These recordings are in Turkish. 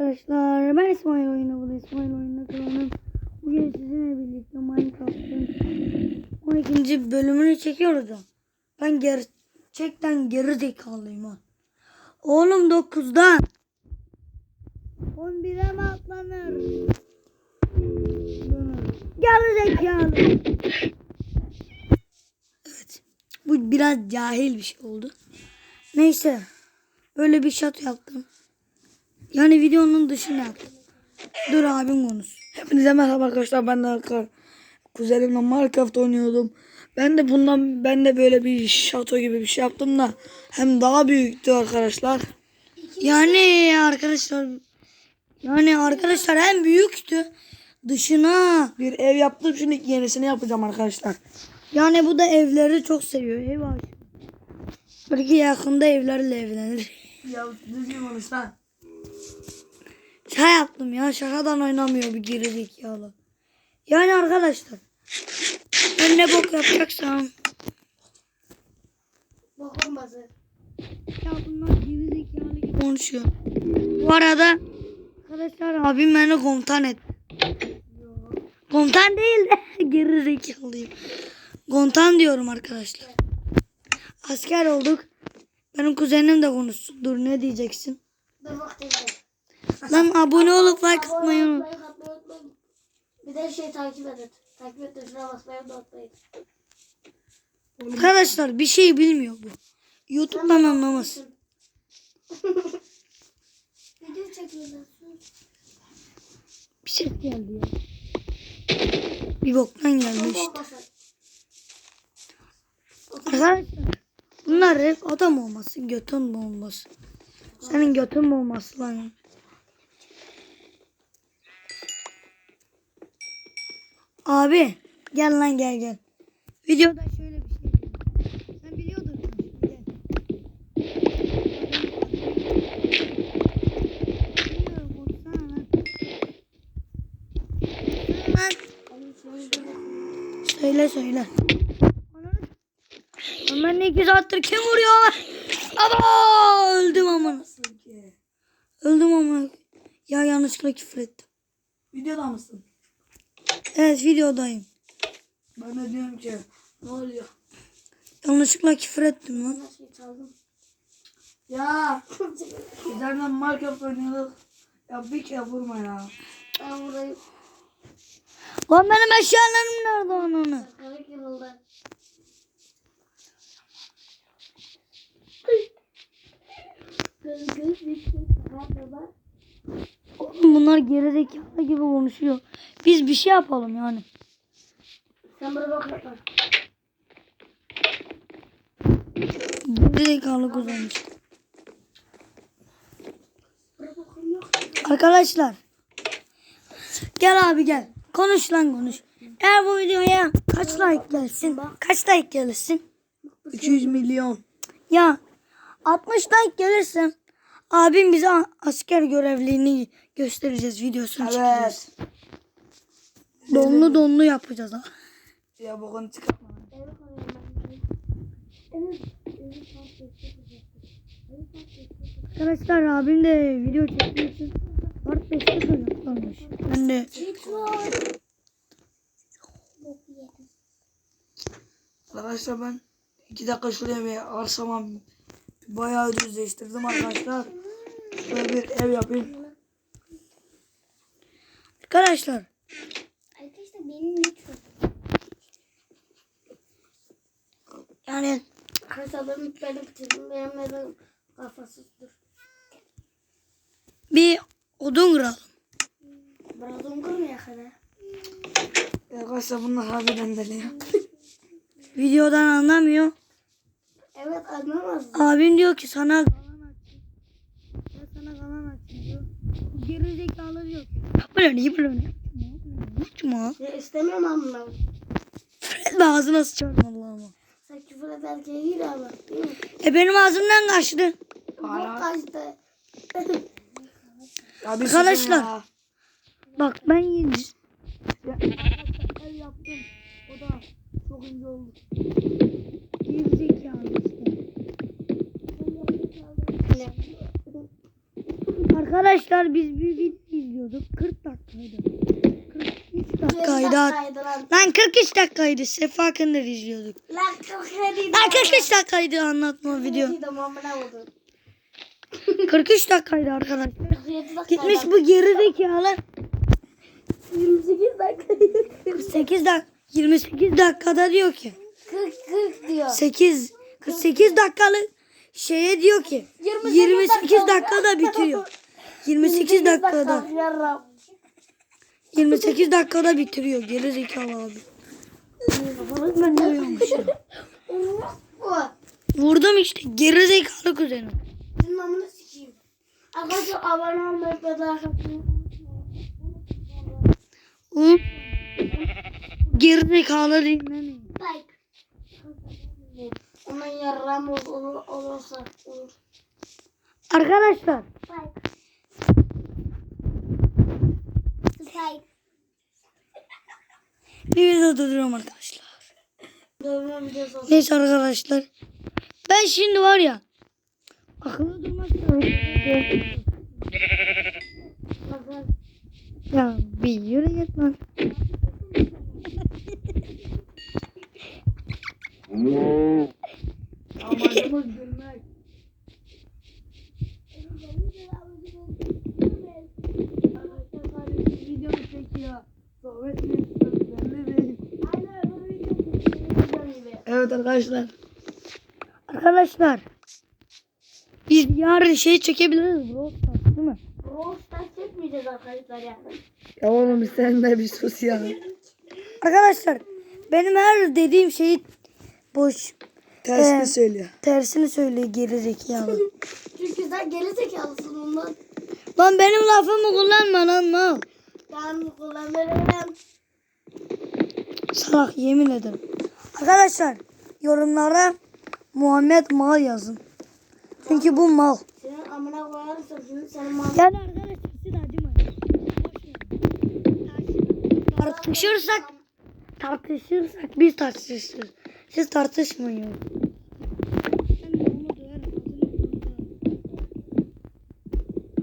Arkadaşlar ben İsmail Oyunu bu İsmail Oyunu kanalım. Bugün sizinle birlikte Minecraft'ın 12. bölümünü çekiyoruz. Ben gerçekten geri zekalıyım ha. Oğlum 9'dan 11'e mi atlanır? Geri zekalı. Evet. Bu biraz cahil bir şey oldu. Neyse. Böyle bir şat yaptım. Yani videonun dışına. Dur abim konuş. Hepinize merhaba arkadaşlar. Ben de Hakan. Kuzenimle Minecraft oynuyordum. Ben de bundan ben de böyle bir şato gibi bir şey yaptım da hem daha büyüktü arkadaşlar. Yani arkadaşlar yani arkadaşlar hem büyüktü dışına. Bir ev yaptım şimdi yenisini yapacağım arkadaşlar. Yani bu da evleri çok seviyor. Ev aşığı. Belki yakında evlerle evlenir. Ya düzgün konuş lan. Şaka yaptım ya. Şakadan oynamıyor bir gerizekalı. Yani arkadaşlar. Ben ne bok yapacaksam. Bakın bazı. Ya bunlar gerizekalı gibi konuşuyor. Bu arada arkadaşlar abim beni komutan et. Komutan değil de gerizekalıyım. Komutan diyorum arkadaşlar. Asker olduk. Benim kuzenim de konuşsun. Dur ne diyeceksin? Dur bak teyze. Lan abone olup like atmayı unutmayın. Bir de şey takip edin. Takip et tuşuna basmayı unutmayın. Arkadaşlar bir şey bilmiyor bu. YouTube'dan anlamaz. Video çekiyorlar. Bir ses geldi ya. Bir boktan geldi işte. Arkadaşlar bunlar hep adam olması, götün olması. Senin götün olması lan. Abi gel lan gel gel. Videoda şöyle bir şey diyeyim. Sen biliyordun. Gel. Bilmiyorum, konuşsana lan. Lan. Söyle söyle. Lan Ben iki saattir kim vuruyor lan? Aba öldüm ama. Öldüm ama. Ya yanlışlıkla küfür ettim. Videoda mısın? Evet videodayım. Ben de diyorum ki ne oluyor? Yanlışlıkla küfür ettim lan. Her şeyi çaldım. Ya üzerinden Minecraft oynuyorduk. Ya bir kere vurma ya. Ben buradayım. Lan benim eşyalarım nerede ananı? Kırık yılında. Göz bir şey. Oğlum bunlar gerizekalı gibi konuşuyor. Biz bir şey yapalım yani. Sen buraya bak yapma. Gerizekalı kuzeymiş. Arkadaşlar. Gel abi gel. Konuş lan konuş. Eğer bu videoya kaç like gelsin? Kaç like gelirsin? 200 milyon. Ya 60 like gelirse abim bize asker görevliğini göstereceğiz videosunu çekeceğiz. Donlu donlu yapacağız ha. Ya bu konu çıkartma. Arkadaşlar abim de video çektiği için part 5'te kalmış. Ben de. Arkadaşlar ben iki dakika şuraya bir arsama bayağı düzleştirdim arkadaşlar. Şöyle bir ev yapayım. Arkadaşlar benim lütfen. Yani Arkadaşlar benim bitirdim. Benim benim kafasızdır. bir odun kıralım. Biraz kırmaya kadar. Arkadaşlar bunlar harbiden deli ya. Videodan anlamıyor. Evet anlamaz. Abim diyor ki sana kalan açayım. Ben sana kalan açayım diyor. Bu Gerizekalı diyor. Böyle niye böyle ne? Uçma. Ya istemiyorum ama. Fred ağzına sıçarım Allah'ıma. Küfür ederken iyi ama. E benim ağzımdan kaçtı. Bok kaçtı. Ya bir Arkadaşlar. ya. Bak ben yiyeceğim. Ev yaptım. O da çok ince oldu. Gerizekalı işte. Arkadaşlar biz bir video izliyorduk. 40 dakikaydı. 43 dakikaydı. lan. Lan 43 dakikaydı. Sefa Kındır izliyorduk. Lan çok rediydi. Lan 43 dakikaydı anlatma video. Rediydi amına vurdu. 43 dakikaydı arkadaşlar. 47 dakikaydı. Gitmiş bu geri zekalı. 28 dakikaydı. 48 dak 28 dakikada diyor ki 40 40 diyor. 8 48 dakikalı şeye diyor ki 28 28 dakika. dakikada bitiyor. 28 dakikada. Yarram. 28 dakikada bitiriyor geri zekalı abi. Ben de. Vurdum işte geri zekalı kuzenim. Senin amını sikeyim. Arkadaşlar abone olmayı ve? Geri zekalı mi? Like. Yarram olur, olur, olursa olur. Arkadaşlar Like. Bir video durduruyorum arkadaşlar. Neyse arkadaşlar. Ben şimdi var ya akıllı durmak istiyorum. Bakın. Ya bir yürü git lan. Amacımız gülmek. Video çekiyor. Sohbet mi istiyoruz? Belli değil. Aynen öbür video çektiğimiz gibi. Evet arkadaşlar. Arkadaşlar biz yarın şey çekebiliriz bro. Değil mi? Roast'tan çekmeyeceğiz arkadaşlar yani. Ya oğlum sen de bir sus ya. Arkadaşlar benim her dediğim şeyi boş Tersini Ee, söylüyor. tersini söylüyor geri zekalı. Çünkü sen geri zekalısın ondan. lan benim lafımı kullanma lan mal. Ben kullanırım. Salak yemin ederim. Arkadaşlar yorumlara Muhammed mal yazın. Çünkü bu mal. Senin amına koyarım sözünü senin mal. Yani arkadaşlar siz acımayın. Tartışırsak tartışırsak biz tartışırız. Siz tartışmayın.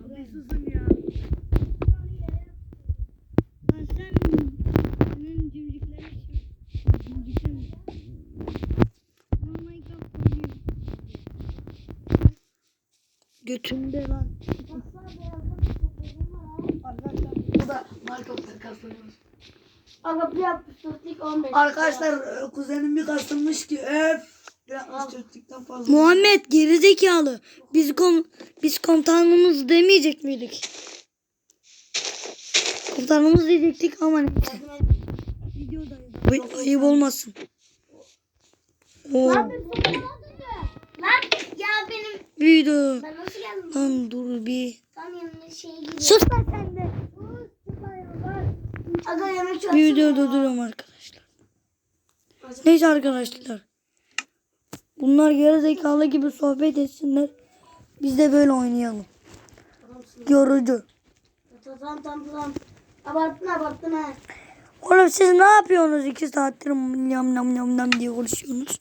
Abi susun ya. Lan sen senin cimciklerin cimcikin. Ama Minecraft oynuyor. Götümde lan. Arkadaşlar bu da Minecraft'ta kastırmış. Aga bir 64'lik 15. Arkadaşlar e, kuzenim bir kastırmış ki öf. Bir 64'lükten fazla. Muhammed gerizekalı. Biz kom biz komutanımız demeyecek miydik? Komutanımız diyecektik ama neyse. Ay, ayıp olmasın. Oo, ya video. Ben nasıl geldim? Lan dur bir. Tam yanına şey gibi. Sus lan sen de. Aga yemek çok Bir video durduruyorum arkadaşlar. Neyse arkadaşlar. Bunlar gerizekalı gibi sohbet etsinler. Biz de böyle oynayalım. Yorucu. Tamam tamam tamam. Abarttın abarttın ha. Oğlum siz ne yapıyorsunuz iki saattir yam yam yam yam diye konuşuyorsunuz.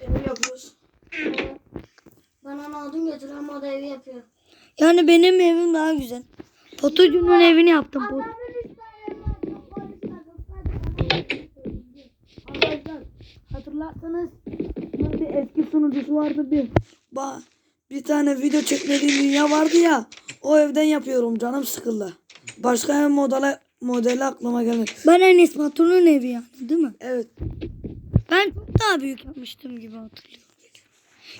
Evi yapıyoruz. Bana ne odun götür ama o da evi yapıyor. Yani benim evim daha güzel. Potucu'nun evini yaptım. Pot Arkadaşlar hatırlarsanız bir eski sunucusu vardı bir. Ba bir tane video çekmediğim dünya vardı ya. O evden yapıyorum canım sıkıldı. Başka bir modele modeli aklıma gelmedi. ben Enes Batur'un evi yani değil mi? Evet. Ben çok daha büyük yapmıştım gibi hatırlıyorum.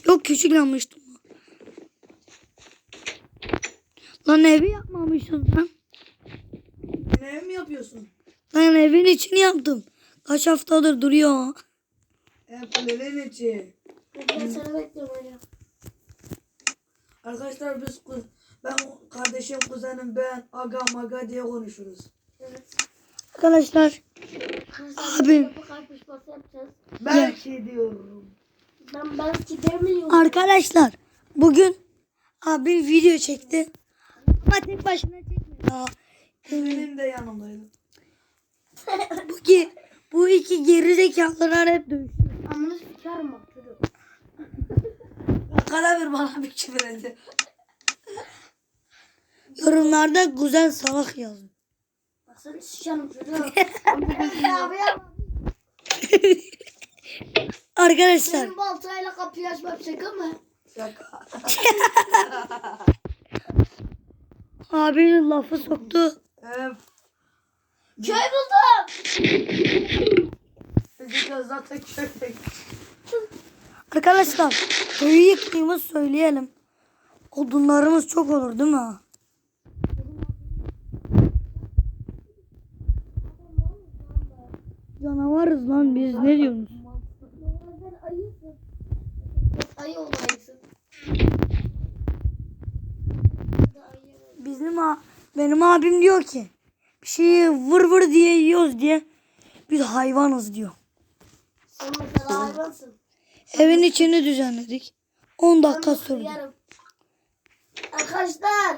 Yok küçük yapmıştım. Lan evi yapmamışız lan. Ne ev mi yapıyorsun? Lan evin içini yaptım. Kaç haftadır duruyor. Evlerin içi. Ben seni bekliyorum öyle. Arkadaşlar biz kuz ben kardeşim kuzenim ben aga maga diye konuşuruz. Evet. Arkadaşlar Abi. Kalkmış bası yapacağız. Belki diyorum. Ben demiyorum. Arkadaşlar bugün abi video çekti. Ama tek başına çekmedi. Aa, Benim de yanımdaydı. bu, ki, bu iki geri zekalılar hep dövüşüyor. Amını sikerim bak çocuk. Kara bir bana bir küfür etti. Yorumlarda güzel salak yazın. Baksana sıçanım çocuğum. abi ya. Arkadaşlar Benim baltayla kapıyı açmam şaka mı? Şaka. abinin lafı soktu. Evet. Köy buldum. Bizi de zaten köpek. Arkadaşlar köyü yıktığımızı söyleyelim. Odunlarımız çok olur değil mi? Canavarız lan biz ne diyorsunuz? Sen ayısın. Ayı ol ayısın. Bizim a- benim abim diyor ki bir şeyi vır vır diye yiyoruz diye biz hayvanız diyor. Sen mesela hayvansın. Evin içini düzenledik. 10 dakika Ben sürdü. hıyarım. Arkadaşlar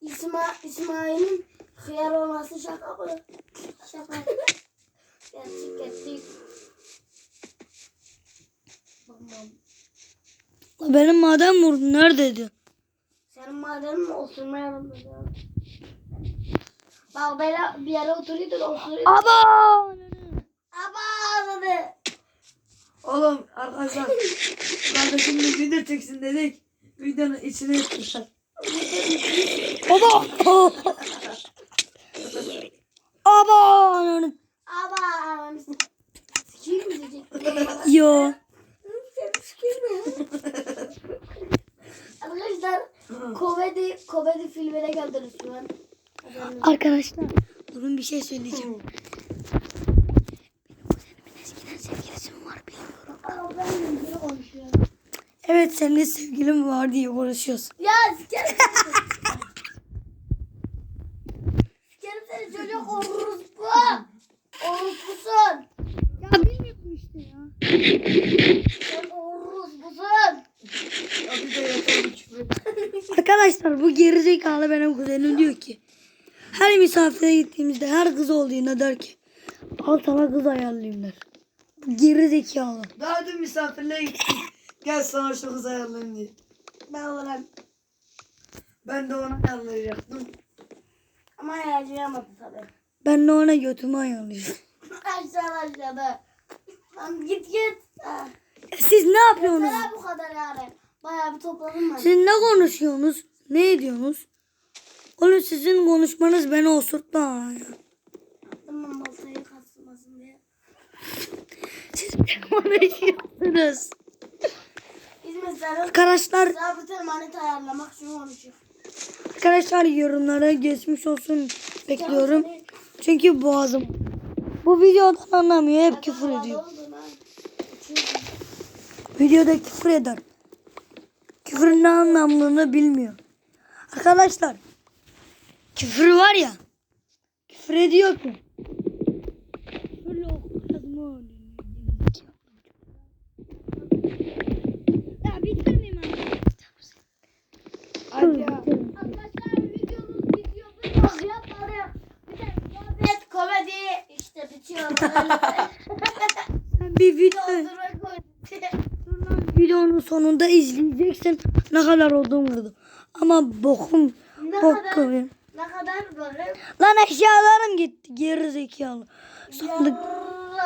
İsma, İsmail'in hıyar olması şaka mı? Şaka. Gerçek gerçek. Tamam. Benim madem vurdu neredeydi? Senin madenin mi oturmayalım dedi. Bak böyle bir yere oturuyordun oturuyordun. Aba! Aba dedi. Oğlum arkadaşlar kardeşimle video çeksin dedik. Videonun içine etmişler. Aba! Aba! Aba. Sikiyim mi. Yo. Arkadaşlar komedi komedi filmine geldiniz şu an. Arkadaşlar durun bir şey söyleyeceğim. Eskiden sevgilisi mi var bilmiyorum. Aa, ben de biri konuşuyorum. Evet senin sevgilin var diye konuşuyorsun. Ya sikerim seni. Sikerim seni çocuk orospu. Orospusun. Ya bilmiyorum işte ya. Sen orospusun. Abi de yatalım küfür. Arkadaşlar bu gerizekalı benim kuzenim diyor ki her misafire gittiğimizde her kız olduğunda der ki al sana kız ayarlayayım der. Bu gerizekalı. Daha dün misafirliğe gittik. Gel sana şu kız ayarlayayım diye. Ben olurum. Ben de ona ayarlayacaktım. Ama ayarlayamadım tabii. Ben de ona götümü ayarlayacağım. Aşağı aşağıda. Lan git git. Ha. Siz ne yapıyorsunuz? Mesela bu kadar yani. Bayağı bir topladım ben. Siz ne konuşuyorsunuz? Ne ediyorsunuz? Oğlum sizin konuşmanız beni osurttu ha. ya. Tamam baltayı kasmasın diye. Siz ne konuşuyorsunuz? Biz mesela Arkadaşlar, zabıta emanet ayarlamak için konuşuyor. arkadaşlar yorumlara geçmiş olsun bekliyorum. Çünkü boğazım. Bu videodan anlamıyor. Hep küfür ediyor. Videoda küfür eder. Küfürün ne anlamını bilmiyor. Arkadaşlar küfür var ya küfür ediyor ki. Küfürle okuyacağız mı? Ya bitirmeyeyim anne. Hadi ya. Komedi işte bitiyor. Sen bir video, Doldurma komedi. videonun sonunda izleyeceksin ne kadar olduğunu kırdım. Ama bokum Ne bok kadar? kırıyor. Ne kadar bakayım? Lan eşyalarım gitti geri zekalı. Sandık.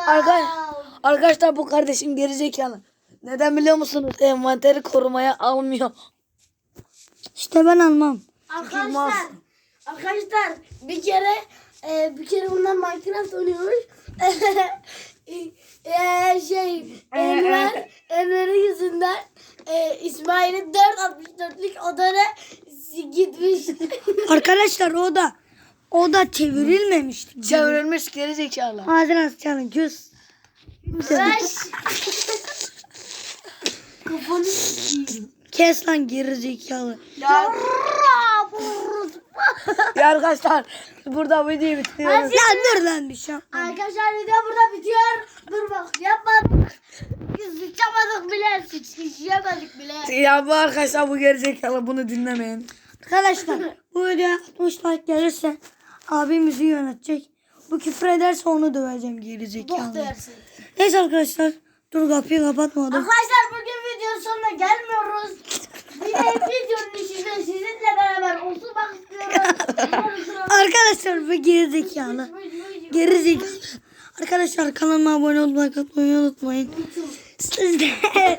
Arkadaş, arkadaşlar bu kardeşim gerizekalı. Neden biliyor musunuz? Envanteri korumaya almıyor. İşte ben almam. Arkadaşlar, arkadaşlar bir kere e, bir kere bunlar Minecraft oynuyormuş. e, şey Enver Enver'in yüzünden e, İsmail'in 4.64'lük odanı gitmiş. Arkadaşlar o da o da çevrilmemişti. Çevrilmiş gerizekalı. Ağzına sıçalım küs. Beş. Kafanı sikeyim. Kes lan geri zekalı. Ya. ya arkadaşlar burada videoyu bitiriyoruz. Lan dur lan bir şey yapma. Arkadaşlar video burada bitiyor. Dur bak yapmadık. Sıçamadık bile. Sıç, sıçamadık bile. Ya bu arkadaşlar bu gerizekalı bunu dinlemeyin. Arkadaşlar bu videoya 60 like gelirse abim bizi yönetecek. Bu küfür ederse onu döveceğim Bok zekalı. dersin. Neyse arkadaşlar dur kapıyı kapatmadım. Arkadaşlar bugün videonun sonuna gelmiyoruz. Videonun içinde sizinle beraber oturmak istiyorum. Arkadaşlar bu gerizekalı. Gerizekalı. Arkadaşlar kanalıma abone olmayı, katmayı unutmayın. Siz de,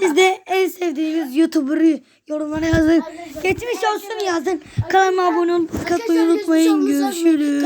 siz de en sevdiğiniz YouTuber'ı yorumlara yazın. Geçmiş olsun yazın. Kanalıma abone olmayı, katmayı unutmayın. Görüşürüz.